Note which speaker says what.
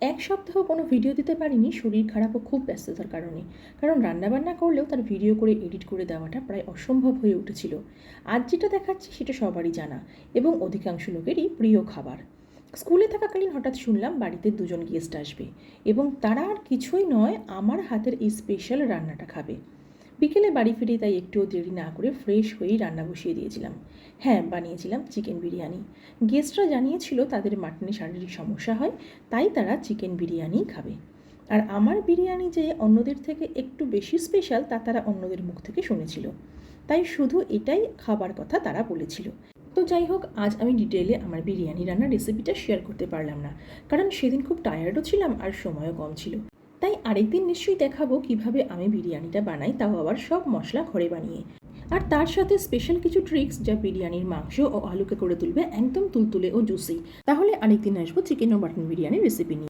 Speaker 1: এক সপ্তাহ কোনো ভিডিও দিতে পারিনি, শরীর খারাপ ও খুব ব্যস্ততার কারণে। কারণ রান্নাবান্না করলেও তার ভিডিও করে এডিট করে দেওয়াটা প্রায় অসম্ভব হয়ে উঠেছিল। আজ যেটা দেখাচ্ছি সেটা সবারই জানা এবং অধিকাংশ লোকেরই প্রিয় খাবার। স্কুলে থাকাকালীন হঠাৎ শুনলাম বাড়িতে দুজন গেস্ট আসবে এবং তারা আর কিছুই নয়, আমার হাতের এই স্পেশাল রান্নাটা খাবে। বিকেলে বাড়ি ফিরে তাই একটুও দেরি না করে ফ্রেশ হয়েই রান্না বসিয়ে দিয়েছিলাম। হ্যাঁ বানিয়েছিলাম চিকেন বিরিয়ানি। গেস্টরা জানিয়েছিল তাদের মাটনে শারীরিক সমস্যা হয়, তাই তারা চিকেন বিরিয়ানিই খাবে। আর আমার বিরিয়ানি যে অন্যদের থেকে একটু বেশি স্পেশাল তা তারা অন্যদের মুখ থেকে শুনেছিল। তাই শুধু এটাই খাবার কথা তারা বলেছিল। তো যাই হোক, আজ আমি ডিটেলে আমার বিরিয়ানি রান্নার রেসিপিটা শেয়ার করতে পারলাম না। কারণ সেদিন খুব টায়ার্ডও ছিলাম আর সময়ও কম ছিল। আরেকদিন নিশ্চয়ই দেখাবো কীভাবে আমি বিরিয়ানিটা বানাই, তাও আবার সব মশলা ঘরে বানিয়ে। আর তার সাথে স্পেশাল কিছু ট্রিক্স যা বিরিয়ানির মাংস ও আলুকে করে তুলবে একদম তুলতুলে ও জুসি তাহলে আরেকদিন আসব চিকেন ও মাটন বিরিয়ানির রেসিপি নিয়ে।